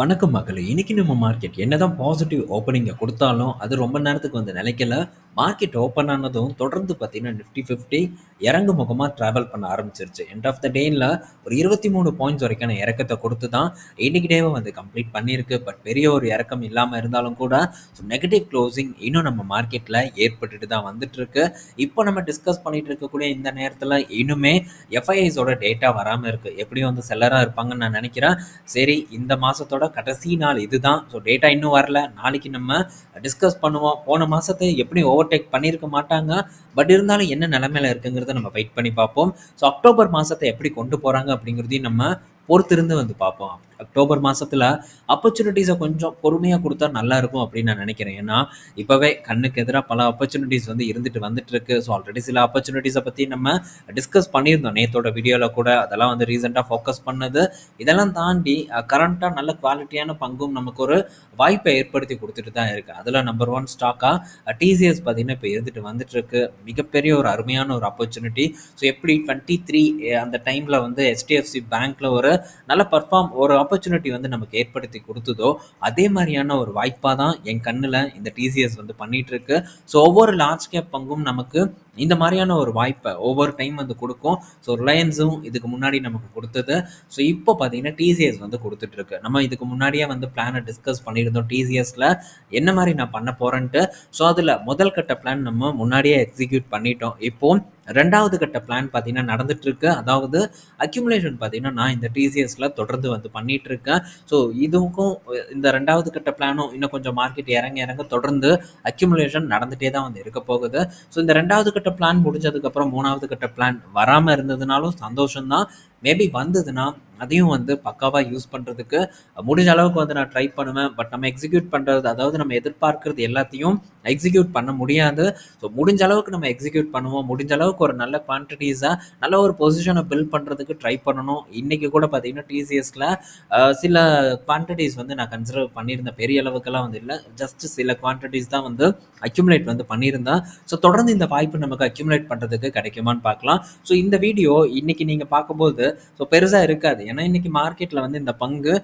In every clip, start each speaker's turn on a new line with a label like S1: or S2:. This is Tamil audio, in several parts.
S1: வணக்கம் மக்களே! இன்னைக்கு நம்ம மார்க்கெட் என்னதான் பாசிட்டிவ் ஓப்பனிங்கை கொடுத்தாலும் அது ரொம்ப நேரத்துக்கு வந்து நிலைக்கல. மார்க்கெட் ஓப்பன் ஆனதும் தொடர்ந்து பார்த்தீங்கன்னா, நிஃப்டி 50 இறங்கு முகமாக ட்ராவல் பண்ண ஆரம்பிச்சிருச்சு எண்ட் ஆஃப் த டேனில் ஒரு 23 பாயிண்ட்ஸ் வரைக்கான இறக்கத்தை கொடுத்து தான் இன்னைக்கு டேவை வந்து கம்ப்ளீட் பண்ணியிருக்கு. பட் பெரிய ஒரு இறக்கம் இல்லாமல் இருந்தாலும் கூட, ஸோ நெகட்டிவ் க்ளோசிங் இன்னும் நம்ம மார்க்கெட்டில் ஏற்பட்டுட்டு தான் வந்துட்டுருக்கு. இப்போ நம்ம டிஸ்கஸ் பண்ணிகிட்டு இருக்கக்கூடிய இந்த நேரத்தில் இன்னுமே எஃப்ஐஐஸோட டேட்டா வராமல் இருக்குது எப்படியும் வந்து செல்லராக இருப்பாங்கன்னு நான் நினைக்கிறேன் சரி இந்த மாதத்தோட கடைசி நாள் இதுதான். ஸோ டேட்டா இன்னும் வரல. நாளைக்கு நம்ம டிஸ்கஸ் பண்ணுவோம். போன மாதத்தை எப்படி ஓவர்டேக் பண்ணியிருக்க மாட்டாங்க. பட் இருந்தாலும் என்ன நிலமையில இருக்குங்கிறத நம்ம வெயிட் பண்ணி பார்ப்போம். ஸோ அக்டோபர் மாதத்தை எப்படி கொண்டு போறாங்க அப்படிங்கிறதையும் நம்ம பொறுத்திருந்து வந்து பார்ப்போம். அக்டோபர் மாதத்தில் ஆப்பர்ச்சுனிட்டிஸை கொஞ்சம் பொறுமையாக கொடுத்தா நல்லா இருக்கும் அப்படின்னு நான் நினைக்கிறேன் ஏன்னா, இப்போவே கண்ணுக்கு எதிராக பல ஆப்பர்ச்சுனிட்டிஸ் வந்து இருந்துட்டு வந்துட்டுருக்கு. ஸோ ஆல்ரெடி சில ஆப்பர்ச்சுனிட்டிஸை பற்றி நம்ம டிஸ்கஸ் பண்ணியிருந்தோம். நேத்தோட வீடியோவில் கூட அதெல்லாம் வந்து ரீசெண்டாக ஃபோக்கஸ் பண்ணது. இதெல்லாம் தாண்டி கரண்ட்டாக நல்ல குவாலிட்டியான பங்கும் நமக்கு ஒரு வாய்ப்பை ஏற்படுத்தி கொடுத்துட்டு தான் இருக்குது அதில் நம்பர் ஒன் ஸ்டாக்காக டிசிஎஸ் பார்த்தீங்கன்னா, இப்போ இருந்துட்டு வந்துட்டுருக்கு. மிகப்பெரிய ஒரு அருமையான ஒரு ஆப்பர்ச்சுனிட்டி. ஸோ எப்படி 23 அந்த டைமில் வந்து ஹெச்டிஎஃப்சி பேங்க்கில் ஒரு நல்ல பெர்ஃபார்ம் ஒரு ஆப்பர்ச்சுனிட்டி வந்து நமக்கு ஏற்படுத்தி கொடுத்ததோ அதே மாதிரியான ஒரு வாய்ப்பா தான் என் கண்ணுல இந்த டிசிஎஸ் வந்து பண்ணிகிட்ருக்கு ஸோ ஒவ்வொரு லார்ஜ் கேப் பங்கும் நமக்கு இந்த மாதிரியான ஒரு வாய்ப்பை ஒவ்வொரு டைம் வந்து கொடுக்கும் ஸோ ரிலையன்ஸும் இதுக்கு முன்னாடி நமக்கு கொடுத்தது ஸோ இப்போ பார்த்தீங்கன்னா, டிசிஎஸ் வந்து கொடுத்துட்ருக்கு நம்ம இதுக்கு முன்னாடியே வந்து பிளானை டிஸ்கஸ் பண்ணியிருந்தோம். டிசிஎஸ்ல என்ன மாதிரி நான் பண்ண போறேன்ட்டு. ஸோ அதில் முதல் கட்ட பிளான் நம்ம முன்னாடியே எக்ஸிக்யூட் பண்ணிட்டோம். இப்போ ரெண்டாவது கட்ட பிளான் பார்த்தீங்கன்னா நடந்துட்டுருக்கு. அதாவது அக்யூமுலேஷன் பார்த்தீங்கன்னா, நான் இந்த டிசிஎஸ்ல தொடர்ந்து வந்து பண்ணிட்டுருக்கேன். ஸோ இதுக்கும் இந்த ரெண்டாவது கட்ட பிளானும் இன்னும் கொஞ்சம் மார்க்கெட் இறங்க இறங்க தொடர்ந்து அக்யூமுலேஷன் நடந்துட்டே தான் வந்து இருக்க போகுது. ஸோ இந்த ரெண்டாவது கட்ட பிளான் முடிஞ்சதுக்கப்புறம் மூணாவது கட்ட பிளான் வராம இருந்ததுனாலும் சந்தோஷம் தான். மேபி வந்ததுன்னா, அதையும் வந்து பக்காவாக யூஸ் பண்ணுறதுக்கு முடிஞ்ச அளவுக்கு வந்து நான் ட்ரை பண்ணுவேன். பட் நம்ம எக்ஸிக்யூட் பண்ணுறது அதாவது நம்ம எதிர்பார்க்கறது எல்லாத்தையும் எக்ஸிக்யூட் பண்ண முடியாது. ஸோ முடிஞ்ச அளவுக்கு நம்ம எக்ஸிக்யூட் பண்ணுவோம். முடிஞ்ச அளவுக்கு ஒரு நல்ல குவான்டிட்டிஸாக நல்ல ஒரு பொசிஷனை பில்ட் பண்ணுறதுக்கு ட்ரை பண்ணணும். இன்றைக்கி கூட பார்த்தீங்கன்னா, டிசிஎஸ்கில் சில குவான்டிட்டிஸ் வந்து நான் கன்சிடர் பண்ணியிருந்தேன். பெரிய அளவுக்கெல்லாம் வந்து இல்லை ஜஸ்ட் சில குவான்டிட்டிஸ் தான் வந்து அக்யூமுலேட் வந்து பண்ணியிருந்தேன். ஸோ தொடர்ந்து இந்த வாய்ப்பு நமக்கு அக்யூமுலேட் பண்ணுறதுக்கு கிடைக்குமான்னு பார்க்கலாம். ஸோ இந்த வீடியோ இன்றைக்கி நீங்கள் பார்க்கும்போது, ஸோ பெருசா இருக்காது. ஏன்னா, இன்னைக்கு மார்க்கெட்டில் வந்து இந்த பங்கு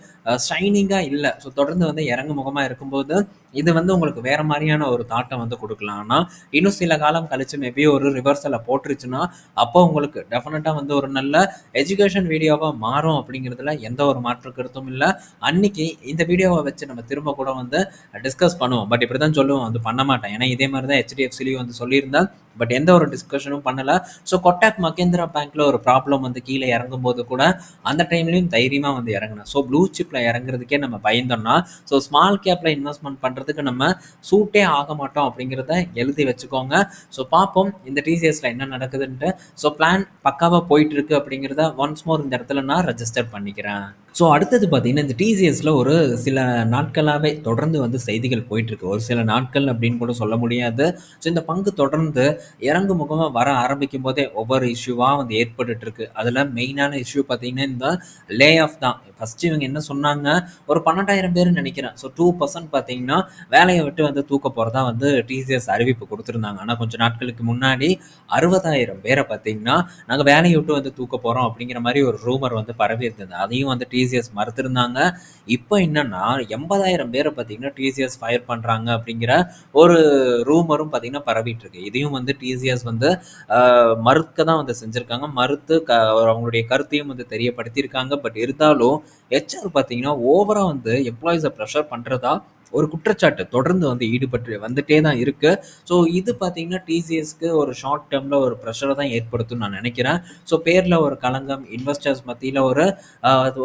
S1: ஷைனிங்காக இல்லை ஸோ தொடர்ந்து வந்து இறங்கு முகமாக இருக்கும்போது, இது வந்து உங்களுக்கு வேற மாதிரியான ஒரு தாட்டை வந்து கொடுக்கலாம் ஆனால் இன்னும் சில காலம் கழிச்சு மேபி ஒரு ரிவர்சலை போட்டுருச்சுன்னா, அப்போ உங்களுக்கு டெஃபினட்டாக வந்து ஒரு நல்ல எஜுகேஷன் வீடியோவாக மாறும் அப்படிங்கிறதுல எந்த ஒரு மாற்று கருத்தும் இல்லை அன்னைக்கு இந்த வீடியோவை வச்சு நம்ம திரும்ப கூட வந்து டிஸ்கஸ் பண்ணுவோம். பட் இப்படி தான் சொல்லுவோம் வந்து பண்ண மாட்டேன். ஏன்னா, இதே மாதிரி தான் ஹெச்டிஎஃப்சிலையும் வந்து சொல்லியிருந்தேன். பட் எந்த ஒரு டிஸ்கஷனும் பண்ணலை ஸோ கொட்டாக் மகேந்திரா பேங்க்ல ஒரு ப்ராப்ளம் வந்து கீழே இறங்கும் போது கூட, அந்த டைம்லையும் தைரியமாக வந்து இறங்குனேன். ஸோ ப்ளூ சிப்பில் இறங்குறதுக்கே நம்ம பயந்தோம்னா, ஸோ ஸ்மால் கேப்பில் இன்வெஸ்ட்மெண்ட் பண்ணுறதுக்கு நம்ம சூட்டே ஆக மாட்டோம் அப்படிங்கிறத எழுதி வச்சுக்கோங்க. ஸோ பார்ப்போம் இந்த டிசிஎஸ்ல என்ன நடக்குதுன்ட்டு. ஸோ பிளான் பக்காவாக போயிட்டுருக்கு அப்படிங்கிறத ஒன்ஸ் மோர் இந்த இடத்துல நான் ரெஜிஸ்டர் பண்ணிக்கிறேன். ஸோ அடுத்தது பார்த்தீங்கன்னா, இந்த டிசிஎஸில் ஒரு சில நாட்களாகவே தொடர்ந்து வந்து செய்திகள் போயிட்டுருக்கு. ஒரு சில நாட்கள் அப்படின்னு கூட சொல்ல முடியாது. ஸோ இந்த பங்கு தொடர்ந்து இறங்கு முகமாக வர ஆரம்பிக்கும்போதே ஒவ்வொரு இஷ்யூவாக வந்து ஏற்பட்டுட்டுருக்கு. அதில் மெயினான இஷ்யூ பார்த்தீங்கன்னா, இந்த லே ஆஃப் தான். ஃபஸ்ட்டு இவங்க என்ன சொன்னாங்க, ஒரு பன்னெண்டாயிரம் பேர் நினைக்கிறேன் ஸோ டூ பர்சன்ட் பார்த்தீங்கன்னா, வேலையை விட்டு வந்து தூக்க போகிறதா வந்து டிசிஎஸ் அறிவிப்பு கொடுத்துருந்தாங்க ஆனால் கொஞ்சம் நாட்களுக்கு முன்னாடி அறுபதாயிரம் பேரை பார்த்தீங்கன்னா, நாங்கள் வேலையை விட்டு வந்து தூக்க போகிறோம் அப்படிங்கிற மாதிரி ஒரு ரூமர் வந்து பரவி இருந்தது. அதையும் வந்து டிசிஎஸ் மறுத்திருந்தாங்க. இப்போ என்னன்னா, எண்பதாயிரம் பேரை பார்த்தீங்கன்னா, டிசிஎஸ் ஃபயர் பண்ணுறாங்க அப்படிங்கிற ஒரு ரூமரும் பார்த்தீங்கன்னா பரவிட்டுருக்கு. இதையும் வந்து டிசிஎஸ் வந்து மறுக்க தான் வந்து செஞ்சுருக்காங்க மறுத்து க அவங்களுடைய கருத்தையும் வந்து தெரியப்படுத்தியிருக்காங்க. பட் இருந்தாலும், ஹெச்ஆர் பார்த்தீங்கன்னா, ஓவராக வந்து எம்ப்ளாயிஸை ப்ரெஷர் பண்ணுறதா ஒரு குற்றச்சாட்டு தொடர்ந்து வந்து ஈடுபட்டு வந்துட்டே தான் இருக்கு. ஸோ இது பார்த்தீங்கன்னா, டிசிஎஸ்க்கு ஒரு ஷார்ட் டேர்மில் ஒரு ப்ரெஷரை தான் ஏற்படுத்தும் நான் நினைக்கிறேன் ஸோ பேரில் ஒரு களங்கம், இன்வெஸ்டர்ஸ் மத்தியில் ஒரு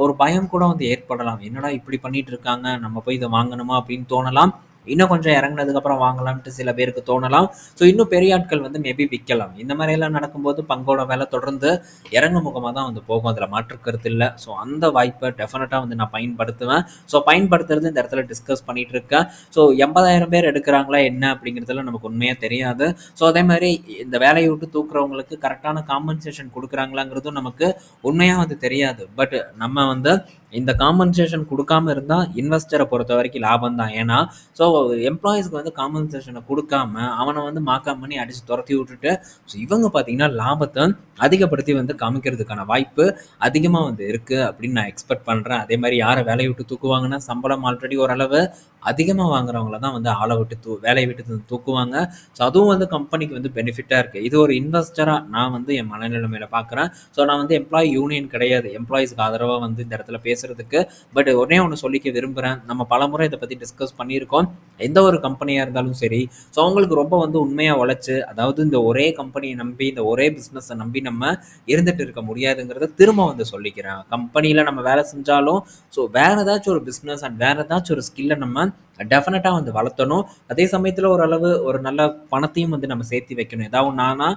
S1: ஒரு பயம் கூட வந்து ஏற்படலாம். என்னடா இப்படி பண்ணிட்டு இருக்காங்க, நம்ம போய் இதை வாங்கணுமா அப்படின்னு தோணலாம். இன்னும் கொஞ்சம் இறங்குனதுக்கப்புறம் வாங்கலாம்ன்ட்டு சில பேருக்கு தோணலாம். ஸோ இன்னும் பெரிய ஆட்கள் வந்து மேபி விற்கலாம் இந்த மாரியெல்லாம் நடக்கும்போது பங்கோட வேலை தொடர்ந்து இறங்கு முகமாக தான் வந்து போகும். அதில் மாற்று இல்லை ஸோ அந்த வாய்ப்பை டெஃபினட்டாக வந்து நான் பயன்படுத்துவேன். ஸோ பயன்படுத்துறது இந்த இடத்துல டிஸ்கஸ் பண்ணிட்டு இருக்கேன். ஸோ 80,000 பேர் எடுக்கிறாங்களா என்ன அப்படிங்கிறதுல நமக்கு உண்மையாக தெரியாது. ஸோ அதே மாதிரி இந்த வேலையை விட்டு தூக்குறவங்களுக்கு கரெக்டான காம்பன்சேஷன் கொடுக்குறாங்களாங்கிறதும் நமக்கு உண்மையாக வந்து தெரியாது. பட் நம்ம வந்து இந்த காம்பன்சேஷன் கொடுக்காம இருந்தால் இன்வெஸ்டரை பொறுத்த வரைக்கும் லாபம் தான். ஏன்னா ஸோ எம்ப்ளாயீஸ்க்கு வந்து காம்பன்சேஷனை கொடுக்காம அவனை வந்து மாக்காம் பண்ணி அடித்து துரத்தி விட்டுட்டு ஸோ இவங்க பார்த்தீங்கன்னா லாபத்தை அதிகப்படுத்தி வந்து காமிக்கிறதுக்கான வாய்ப்பு அதிகமாக வந்து இருக்குது அப்படின்னு நான் எக்ஸ்பெக்ட் பண்ணுறேன் அதே மாதிரி யாரை வேலையை விட்டு தூக்குவாங்கன்னா சம்பளம் ஆல்ரெடி ஓரளவு அதிகமாக வாங்குறவங்கள தான் வந்து ஆளை விட்டு தூ வேலையை விட்டு தூக்குவாங்க. ஸோ அதுவும் வந்து கம்பெனிக்கு வந்து பெனிஃபிட்டாக இருக்குது இது ஒரு இன்வெஸ்டராக நான் வந்து என் மனநிலைமையில் பார்க்குறேன். ஸோ நான் வந்து எம்ப்ளாயி யூனியன் கிடையாது. எம்ப்ளாயிஸ்க்கு ஆதரவாக வந்து இந்த இடத்துல பேசுறதுக்கு. பட் ஒன்னே ஒன்று சொல்லிக்க விரும்புகிறேன் நம்ம பலமுறை இதை பற்றி டிஸ்கஸ் பண்ணியிருக்கோம். எந்த ஒரு கம்பெனியாக இருந்தாலும் சரி. ஸோ அவங்களுக்கு ரொம்ப வந்து உண்மையாக உழைச்சி அதாவது இந்த ஒரே கம்பெனியை நம்பி இந்த ஒரே பிஸ்னஸை நம்பி நம்ம இருந்துட்டு இருக்க முடியாதுங்கிறத திரும்ப வந்து சொல்லிக்கிறேன். கம்பெனியில் நம்ம வேலை செஞ்சாலும் ஸோ வேறு ஏதாச்சும் ஒரு பிஸ்னஸ் அண்ட் வேறு ஏதாச்சும் ஒரு ஸ்கில்லை நம்ம டெஃபினட்டாக வந்து வளர்த்தணும். அதே சமயத்தில் ஓரளவு ஒரு நல்ல பணத்தையும் வந்து நம்ம சேர்த்து வைக்கணும். ஏதாவது நானா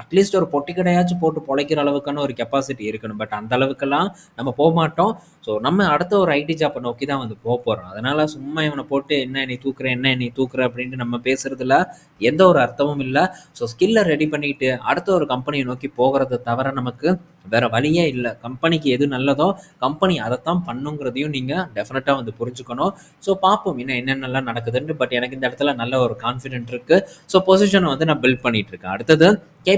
S1: அட்லீஸ்ட் ஒரு பொட்டி கடையாச்சும் போட்டு பொழைக்கிற அளவுக்கான ஒரு கெப்பாசிட்டி இருக்கணும். பட் அந்த அளவுக்கெல்லாம் நம்ம போக மாட்டோம். ஸோ நம்ம அடுத்த ஒரு ஐடி ஜாப்பை நோக்கி தான் வந்து போக போகிறோம் அதனால் சும்மா இவனை போட்டு என்ன நீ தூக்குற என்ன நீ தூக்குற அப்படின்ட்டு நம்ம பேசுகிறதுல எந்த ஒரு அர்த்தமும் இல்லை. ஸோ ஸ்கில்லை ரெடி பண்ணிட்டு அடுத்த ஒரு கம்பெனியை நோக்கி போகிறத தவிர நமக்கு வேறு வழியே இல்லை. கம்பெனிக்கு எது நல்லதோ கம்பெனி அதைத்தான் பண்ணுங்கிறதையும் நீங்கள் டெஃபினட்டாக வந்து புரிஞ்சுக்கணும். ஸோ பார்ப்போம் இன்னும் என்னென்னலாம் நடக்குதுன்ட்டு. பட் எனக்கு இந்த இடத்துல நல்ல ஒரு கான்ஃபிடென்ட் இருக்குது ஸோ பொசிஷனை வந்து நான் பில்ட் பண்ணிகிட்டு இருக்கேன். அடுத்தது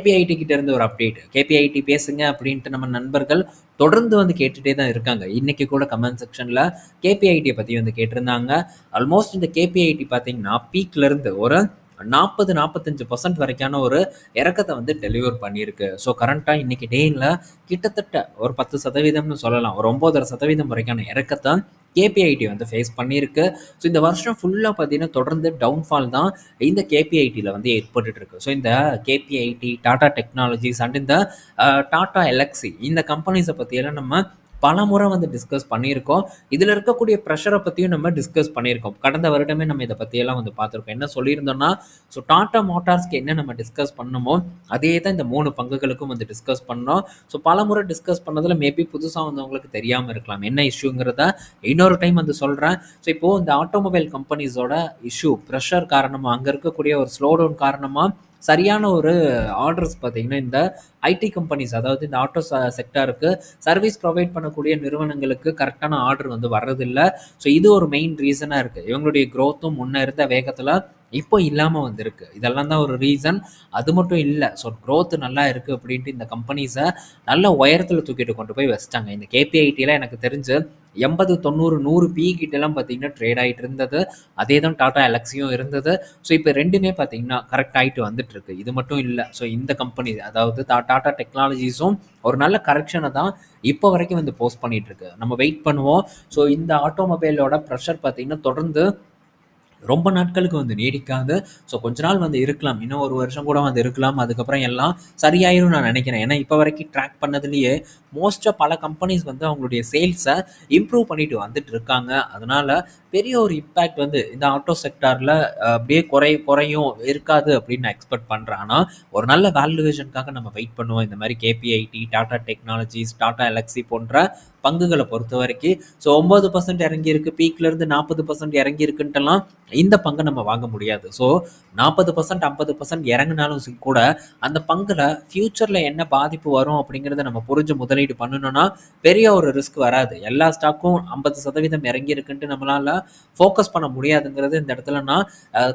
S1: கேபிஐடி கிட்ட இருந்து ஒரு அப்டேட் கேபிஐடி பேசுங்க அப்படின்ட்டு நம்ம நண்பர்கள் தொடர்ந்து வந்து கேட்டுகிட்டே தான் இருக்காங்க. இன்றைக்கி கூட கமெண்ட் செக்ஷனில் கேபிஐடியை பற்றி வந்து கேட்டிருந்தாங்க. ஆல்மோஸ்ட் இந்த கேபிஐடி பார்த்தீங்கன்னா பீக்லேருந்து ஒரு நாற்பது நாற்பத்தஞ்சு பர்சன்ட் வரைக்கான ஒரு இறக்கத்தை வந்து டெலிவர் பண்ணியிருக்கு. ஸோ கரண்ட்டாக இன்றைக்கி டேயில் கிட்டத்தட்ட ஒரு பத்து சதவீதம்னு சொல்லலாம். ஒரு ஒம்போதரை சதவீதம் வரைக்கான இறக்கத்தை கேபிஐடி வந்து ஃபேஸ் பண்ணியிருக்கு. ஸோ இந்த வருஷம் ஃபுல்லாக பார்த்தீங்கன்னா தொடர்ந்து டவுன்ஃபால் தான் இந்த கேபிஐடியில் வந்து ஏற்பட்டு இருக்கு ஸோ இந்த கேபிஐடி டாடா டெக்னாலஜிஸ் அண்ட் இந்த டாடா எலக்ஸி இந்த கம்பெனிஸை பற்றியெல்லாம் நம்ம பல முறை வந்து டிஸ்கஸ் பண்ணியிருக்கோம். இதில் இருக்கக்கூடிய ப்ரெஷரை பற்றியும் நம்ம டிஸ்கஸ் பண்ணியிருக்கோம். கடந்த வருடமே நம்ம இதை பற்றியெல்லாம் வந்து பார்த்துருக்கோம். என்ன சொல்லியிருந்தோம்னா ஸோ டாட்டா மோட்டார்ஸ்க்கு என்ன நம்ம டிஸ்கஸ் பண்ணணுமோ அதே தான் இந்த மூணு பங்குகளுக்கும் வந்து டிஸ்கஸ் பண்ணோம். ஸோ பல முறை டிஸ்கஸ் பண்ணதில் மேபி புதுசாக வந்தவங்களுக்கு தெரியாமல் இருக்கலாம். என்ன இஷ்யூங்கிறத இன்னொரு டைம் வந்து சொல்கிறேன் ஸோ இப்போது இந்த ஆட்டோமொபைல் கம்பெனிஸோட இஷ்யூ ப்ரெஷர் காரணமாக அங்கே இருக்கக்கூடிய ஒரு ஸ்லோ டவுன் காரணமாக சரியான ஒரு ஆர்டர்ஸ் பார்த்தீங்கன்னா இந்த ஐடி கம்பெனிஸ் அதாவது இந்த ஆட்டோ செக்டாருக்கு சர்வீஸ் ப்ரொவைட் பண்ணக்கூடிய நிறுவனங்களுக்கு கரெக்டான ஆர்டர் வந்து வர்றதில்லை. ஸோ இது ஒரு மெயின் ரீசனாக இருக்குது இவங்களுடைய க்ரோத்தும் முன்னே இருந்த வேகத்தில் இப்போ இல்லாமல் வந்திருக்கு. இதெல்லாம் தான் ஒரு ரீசன் அது மட்டும் இல்லை. ஸோ க்ரோத் நல்லா இருக்குது அப்படின்ட்டு இந்த கம்பெனிஸை நல்ல உயரத்தில் தூக்கிட்டு கொண்டு போய் வச்சிட்டாங்க. இந்த கேபிஐடியில் எனக்கு தெரிஞ்சு எண்பது தொண்ணூறு நூறு பி கிட்டலாம் பார்த்தீங்கன்னா ட்ரேட் ஆகிட்டு இருந்தது. அதே தான் டாட்டா எலக்ஸியும் இருந்தது. ஸோ இப்போ ரெண்டுமே பார்த்தீங்கன்னா கரெக்ட் ஆகிட்டு வந்துட்டுருக்கு இது மட்டும் இல்லை. ஸோ இந்த கம்பெனி அதாவது டாட்டா டெக்னாலஜிஸும் ஒரு நல்ல கரெக்ஷனை தான் இப்போ வரைக்கும் வந்து போஸ்ட் பண்ணிகிட்ருக்கு நம்ம வெயிட் பண்ணுவோம். ஸோ இந்த ஆட்டோமொபைலோட ப்ரெஷர் பார்த்தீங்கன்னா தொடர்ந்து ரொம்ப நாட்களுக்கு வந்து நீடிக்காது. ஸோ கொஞ்ச நாள் வந்து இருக்கலாம். இன்னும் ஒரு வருஷம் கூட வந்து இருக்கலாம். அதுக்கப்புறம் எல்லாம் சரியாயிரும் நான் நினைக்கிறேன். ஏன்னா இப்போ வரைக்கும் ட்ராக் பண்ணதுலேயே மோஸ்ட்டாக பல கம்பெனிஸ் வந்து அவங்களுடைய சேல்ஸை இம்ப்ரூவ் பண்ணிட்டு வந்துட்டு இருக்காங்க. அதனால் பெரிய ஒரு இம்பேக்ட் வந்து இந்த ஆட்டோ செக்டாரில் அப்படியே குறை குறையும் இருக்காது அப்படின்னு நான் எக்ஸ்பெக்ட் பண்ணுறேன் ஆனால் ஒரு நல்ல வேல்யூவேஷனுக்காக நம்ம வெயிட் பண்ணுவோம். இந்த மாதிரி KPIT Tata technologies Tata Elxsi போன்ற பங்குகளை பொறுத்த வரைக்கும். ஸோ ஒம்பது பர்சன்ட் இறங்கியிருக்கு பீக்லேருந்து நாற்பது பர்சன்ட் இறங்கியிருக்குன்ட்டுலாம் இந்த பங்கை நம்ம வாங்க முடியாது. ஸோ நாற்பது பர்சன்ட் ஐம்பது பர்சன்ட் இறங்கினாலும் கூட அந்த பங்கில் ஃப்யூச்சரில் என்ன பாதிப்பு வரும் அப்படிங்கிறத நம்ம புரிஞ்சு முதலீடு பண்ணணும்னா பெரிய ஒரு ரிஸ்க் வராது. எல்லா ஸ்டாக்கும் ஐம்பது சதவீதம் இறங்கியிருக்குன்ட்டு நம்மளால் ஃபோக்கஸ் பண்ண முடியாதுங்கிறது இந்த இடத்துல நான்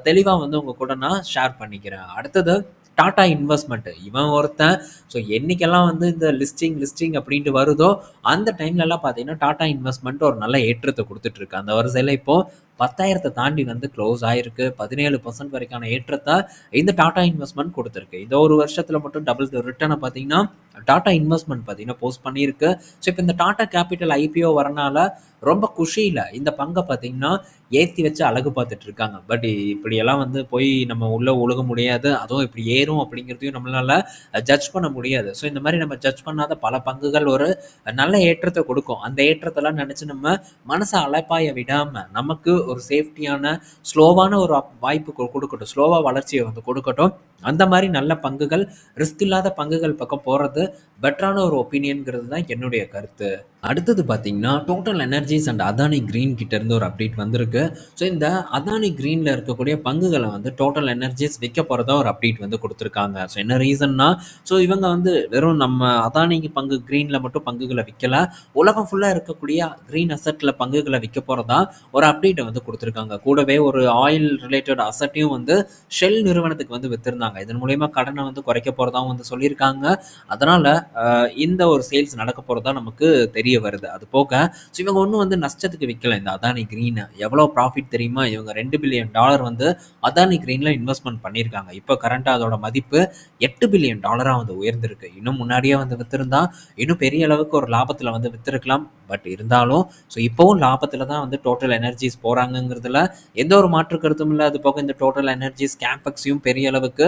S1: தெளிவாக வந்து உங்கள் கூட நான் ஷேர் பண்ணிக்கிறேன். அடுத்தது டாடா இன்வெஸ்ட்மெண்ட்டு இவன் ஒருத்தன் ஸோ என்றைக்கெல்லாம் வந்து இந்த லிஸ்டிங் லிஸ்டிங் அப்படின்ட்டு வருதோ அந்த டைம்லலாம் பார்த்தீங்கன்னா டாடா இன்வெஸ்ட்மெண்ட் ஒரு நல்ல ஏற்றத்தை கொடுத்துட்ருக்கு அந்த வரிசையில் இப்போது பத்தாயிரத்தை தாண்டி வந்து க்ளோஸ் ஆகிருக்கு பதினேழு பர்சன்ட் வரைக்கான ஏற்றத்தை இந்த டாட்டா இன்வெஸ்ட்மெண்ட் கொடுத்துருக்கு. இந்த ஒரு வருஷத்தில் மட்டும் டபுள் ரிட்டர்னை பார்த்தீங்கன்னா டாட்டா இன்வெஸ்ட்மெண்ட் பார்த்தீங்கன்னா போஸ்ட் பண்ணியிருக்கு. ஸோ இப்போ இந்த டாட்டா கேபிட்டல் ஐபிஓ வரனால ரொம்ப குஷியில் இந்த பங்கை பார்த்தீங்கன்னா ஏற்றி வச்சு அழகு பார்த்துட்டு இருக்காங்க. பட் இப்படியெல்லாம் வந்து போய் நம்ம உள்ளே ஒழுக முடியாது. அதுவும் இப்படி ஏறும் அப்படிங்கிறதையும் நம்மளால் ஜட்ஜ் பண்ண முடியாது. ஸோ இந்த மாதிரி நம்ம ஜட்ஜ் பண்ணாத பல பங்குகள் ஒரு நல்ல ஏற்றத்தை கொடுக்கும். அந்த ஏற்றத்தெல்லாம் நினச்சி நம்ம மனசை அழைப்பாய விடாமல் நமக்கு ஒரு சேஃப்டியான ஸ்லோவான ஒரு வாய்ப்பு கொடுக்கட்டும். ஸ்லோவாக வளர்ச்சியை வந்து கொடுக்கட்டும். அந்த மாதிரி நல்ல பங்குகள் ரிஸ்க் இல்லாத பங்குகள் பக்கம் போகிறது பெட்டரான ஒரு ஒப்பீனியன்கிறது தான் என்னுடைய கருத்து. அடுத்தது பார்த்தீங்கன்னா total energies and Adani green கிட்ட இருந்து ஒரு அப்டேட் வந்திருக்கு. ஸோ இந்த அதானி கிரீனில் இருக்கக்கூடிய பங்குகளை வந்து டோட்டல் எனர்ஜிஸ் விற்க போகிறதா ஒரு அப்டேட் வந்து கொடுத்துருக்காங்க. ஸோ என்ன ரீசன்னா ஸோ இவங்க வந்து வெறும் நம்ம அதானிக்கு பங்கு க்ரீனில் மட்டும் பங்குகளை விற்கல உலகம் ஃபுல்லாக இருக்கக்கூடிய க்ரீன் அசட்டில் பங்குகளை விற்க போகிறதா ஒரு அப்டேட்டை வந்து கொடுத்துருக்காங்க. கூடவே ஒரு ஆயில் ரிலேட்டட் அசட்டையும் வந்து ஷெல் நிறுவனத்துக்கு வந்து விற்றுருந்தாங்க இதன் மூலயமா கடனை வந்து குறைக்க போகிறதாவும் வந்து சொல்லியிருக்காங்க. அதனால் இந்த ஒரு சேல்ஸ் நடக்க போகிறதா நமக்கு தெரிய வருது. அது போக ஸோ இவங்க ஒன்றும் வந்து நஷ்டத்துக்கு விற்கல இந்த அதானி க்ரீனை எவ்வளோ ப்ராஃபிட் தெரியுமா? இவங்க ரெண்டு பில்லியன் டாலர் வந்து அதானி க்ரீனில் இன்வெஸ்ட்மெண்ட் பண்ணியிருக்காங்க. இப்போ கரண்ட்டாக அதோட மதிப்பு எட்டு பில்லியன் டாலராக வந்து உயர்ந்திருக்கு. இன்னும் முன்னாடியே வந்து விற்றுருந்தா இன்னும் பெரிய அளவுக்கு ஒரு லாபத்தில் வந்து விற்றுருக்கலாம் பட் இருந்தாலும் ஸோ இப்போவும் லாபத்தில் தான் வந்து டோட்டல் எனர்ஜிஸ் போகிறாங்கங்கிறதுல எந்த ஒரு மாற்று கருத்தும் இல்லை. அது போக இந்த டோட்டல் எனர்ஜிஸ் கேம்பக்ஸையும் பெரிய அளவுக்கு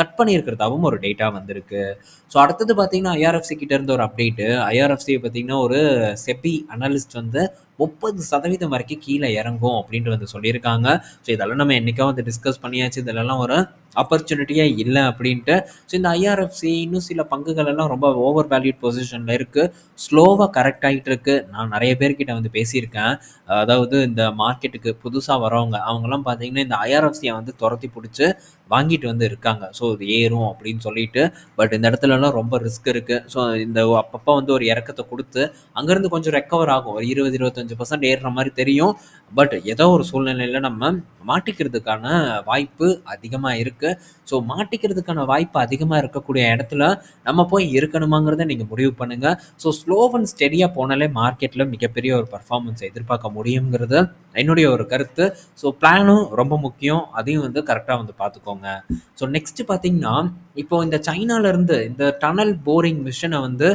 S1: கட் பண்ணியிருக்கிறதாவும் ஒரு டேட்டா வந்திருக்கு. ஸோ அடுத்தது பார்த்தீங்கன்னா ஐஆர்எஃப்சி கிட்டேருந்து ஒரு அப்டேட்டு ஐஆர்எஃப்சி பார்த்தீங்கன்னா ஒரு செபி அனலிஸ்ட் வந்து முப்பது சதவீதம் வரைக்கும் கீழே இறங்கும் அப்படின்ட்டு வந்து சொல்லியிருக்காங்க. ஸோ இதெல்லாம் நம்ம என்றைக்கா வந்து டிஸ்கஸ் பண்ணியாச்சு. இதெல்லாம் ஒரு ஆப்பர்ச்சுனிட்டியே இல்லை அப்படின்ட்டு. ஸோ இந்த ஐஆர்எஃப்சி இன்னும் சில பங்குகள் எல்லாம் ரொம்ப ஓவர் வேல்யூட் பொசிஷனில் இருக்குது ஸ்லோவாக கரெக்ட் ஆகிட்டு இருக்கு. நான் நிறைய பேர்கிட்ட வந்து பேசியிருக்கேன். அதாவது இந்த மார்க்கெட்டுக்கு புதுசாக வரவங்க அவங்கெல்லாம் பார்த்தீங்கன்னா இந்த ஐஆர்எஃப்சியை வந்து துரத்தி பிடிச்சி வாங்கிட்டு வந்து இருக்காங்க. ஸோ அது ஏறும் அப்படின்னு சொல்லிட்டு பட் இந்த இடத்துலலாம் ரொம்ப ரிஸ்க் இருக்குது ஸோ இந்த அப்பப்போ வந்து ஒரு இறக்கத்தை கொடுத்து அங்கேருந்து கொஞ்சம் ரெக்கவர் ஆகும். ஒரு இருபது இருபத்தஞ்சு பர்சன்ட் ஏறுற மாதிரி தெரியும். பட் ஏதோ ஒரு சூழ்நிலையில் நம்ம மாட்டிக்கிறதுக்கான வாய்ப்பு அதிகமாக இருக்குது ஸோ மாட்டிக்கிறதுக்கான வாய்ப்பு அதிகமாக இருக்கக்கூடிய இடத்துல நம்ம போய் இருக்கணுமாங்கிறத நீங்கள் முடிவு பண்ணுங்கள் ஸோ ஸ்லோ அண்ட் ஸ்டெடியாக போனாலே மார்க்கெட்டில் மிகப்பெரிய ஒரு பர்ஃபார்மன்ஸை எதிர்பார்க்க முடியுங்கிறது என்னுடைய ஒரு கருத்து. ஸோ பிளானும் ரொம்ப முக்கியம். அதையும் வந்து கரெக்டாக வந்து பார்த்துக்கோங்க. ஸோ நெக்ஸ்ட்டு பார்த்தீங்கன்னா இப்போ இந்த சைனாலேருந்து இந்த டனல் போரிங் மிஷினை வந்து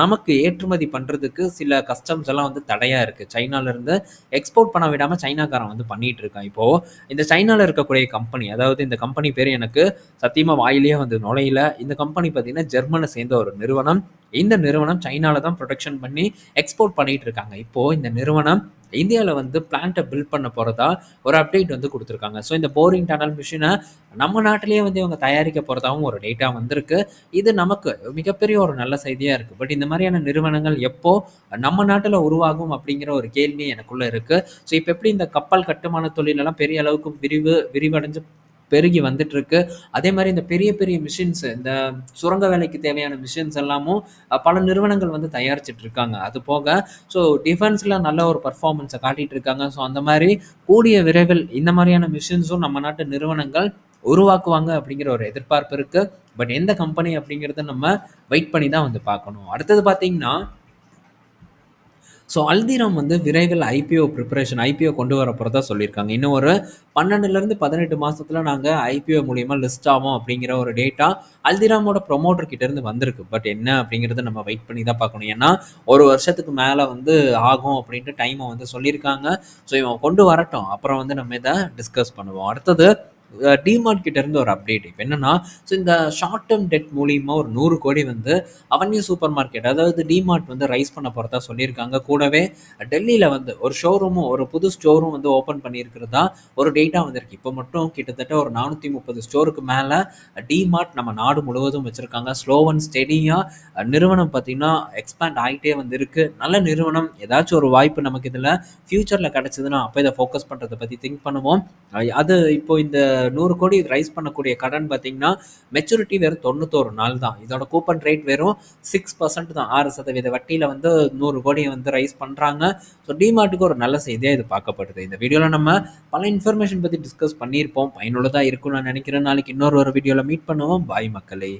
S1: நமக்கு ஏற்றுமதி பண்ணுறதுக்கு சில கஸ்டம்ஸ் எல்லாம் வந்து தடையாக இருக்குது சைனாலேருந்து எக்ஸ்போர்ட் பண்ண விடாமல் சைனாக்காரன் வந்து பண்ணிகிட்டு இருக்கான். இப்போது இந்த சைனாவில் இருக்கக்கூடிய கம்பெனி அதாவது இந்த கம்பெனி பேர் எனக்கு சத்தியமாக வாயிலேயே வந்து நுழையில. இந்த கம்பெனி பார்த்தீங்கன்னா ஜெர்மனை சேர்ந்த ஒரு நிறுவனம். இந்த நிறுவனம் சைனாவில் தான் ப்ரொடக்ஷன் பண்ணி எக்ஸ்போர்ட் பண்ணிகிட்டு இருக்காங்க. இப்போது இந்த நிறுவனம் இந்தியாவில் வந்து பிளான்ட்டை பில்ட் பண்ண போகிறதா ஒரு அப்டேட் வந்து கொடுத்துருக்காங்க. ஸோ இந்த போரிங் டனல் மிஷினை நம்ம நாட்டிலேயே வந்து இவங்க தயாரிக்க போகிறதாவும் ஒரு டேட்டா வந்திருக்கு. இது நமக்கு மிகப்பெரிய ஒரு நல்ல செய்தியாக இருக்குது பட் இந்த மாதிரியான நிறுவனங்கள் எப்போ நம்ம நாட்டில் உருவாகும் அப்படிங்கிற ஒரு கேள்வி எனக்குள்ளே இருக்குது ஸோ இப்போ எப்படி இந்த கப்பல் கட்டுமான தொழிலெல்லாம் பெரிய அளவுக்கு விரிவு விரிவடைஞ்சு பெருகி வந்துட்டு இருக்கு அதே மாதிரி இந்த பெரிய பெரிய மிஷின்ஸ் இந்த சுரங்க வேலைக்கு தேவையான மிஷின்ஸ் எல்லாமும் பல நிறுவனங்கள் வந்து தயாரிச்சுட்டு இருக்காங்க அது போக ஸோ டிஃபென்ஸில் நல்ல ஒரு பர்ஃபார்மன்ஸை காட்டிட்டு இருக்காங்க ஸோ அந்த மாதிரி கூடிய விரைவில் இந்த மாதிரியான மிஷின்ஸும் நம்ம நாட்டு நிறுவனங்கள் உருவாக்குவாங்க அப்படிங்கிற ஒரு எதிர்பார்ப்பு இருக்குது பட் எந்த கம்பெனி அப்படிங்கிறத நம்ம வெயிட் பண்ணி தான் வந்து பார்க்கணும். அடுத்தது பார்த்தீங்கன்னா ஸோ அல்திராம் வந்து விரைவில் ஐபிஓ ப்ரிப்பரேஷன் ஐபிஓ கொண்டு வர போகிறதா சொல்லியிருக்காங்க. இன்னும் ஒரு பன்னெண்டுலேருந்து பதினெட்டு மாதத்தில் நாங்கள் ஐபிஓ மூலியமாக லிஸ்ட் ஆகும் அப்படிங்கிற ஒரு டேட்டா அல்திராமோட ப்ரொமோட்டர் கிட்டேருந்து வந்திருக்கு. பட் என்ன அப்படிங்கிறத நம்ம வெயிட் பண்ணி தான் பார்க்கணும். ஏன்னா ஒரு வருஷத்துக்கு மேலே வந்து ஆகும் அப்படின்ட்டு டைமை வந்து சொல்லியிருக்காங்க. ஸோ இவன் கொண்டு வரட்டும். அப்புறம் வந்து நம்ம இதை டிஸ்கஸ் பண்ணுவோம். அடுத்தது டிமார்ட் கிட்ட இருந்து ஒரு அப்டேட் இப்போ என்னன்னா ஸோ இந்த ஷார்ட் டேர்ம் டெட் மூலியமாக ஒரு நூறு கோடி வந்து அவன்யூ சூப்பர் மார்க்கெட் அதாவது டிமார்ட் வந்து ரைஸ் பண்ண போகிறதா சொல்லியிருக்காங்க. கூடவே டெல்லியில் வந்து ஒரு ஷோரூமும் ஒரு புது ஸ்டோரும் வந்து ஓப்பன் பண்ணியிருக்கிறதா ஒரு டேட்டா வந்திருக்கு. இப்போ மட்டும் கிட்டத்தட்ட ஒரு நானூற்றி முப்பது ஸ்டோருக்கு மேலே டிமார்ட் நம்ம நாடு முழுவதும் வச்சுருக்காங்க. ஸ்லோ அண்ட் ஸ்டெடியாக நிறுவனம் பார்த்திங்கன்னா எக்ஸ்பேண்ட் ஆகிட்டே வந்து நல்ல நிறுவனம். ஏதாச்சும் ஒரு வாய்ப்பு நமக்கு இதில் ஃப்யூச்சரில் கிடச்சிதுன்னா அப்போ இதை ஃபோக்கஸ் பண்ணுறதை பற்றி திங்க் பண்ணுவோம். அது இப்போ இந்த நூறு கோடி ரைஸ் பண்ணக்கூடிய கடன் பார்த்தீங்கன்னா மெச்சூரிட்டி வெறும் தொண்ணூத்தோரு நாள் தான். இதோட கூப்பன் ரேட் வெறும் சிக்ஸ் பர்சன்ட் தான். ஆறு சதவீத வட்டியில் வந்து நூறு கோடியை வந்து ரைஸ் பண்ணுறாங்க ஸோ டிமார்ட்டுக்கு ஒரு நல்ல செய்தியாக இது பார்க்கப்படுது. இந்த வீடியோவில் நம்ம பல இன்ஃபர்மேஷன் பற்றி டிஸ்கஸ் பண்ணியிருப்போம். பயனுள்ளதாக இருக்கும்னு நான் நினைக்கிறேன். நாளைக்கு இன்னொரு ஒரு வீடியோவில் மீட் பண்ணுவோம். பாய் மக்களே.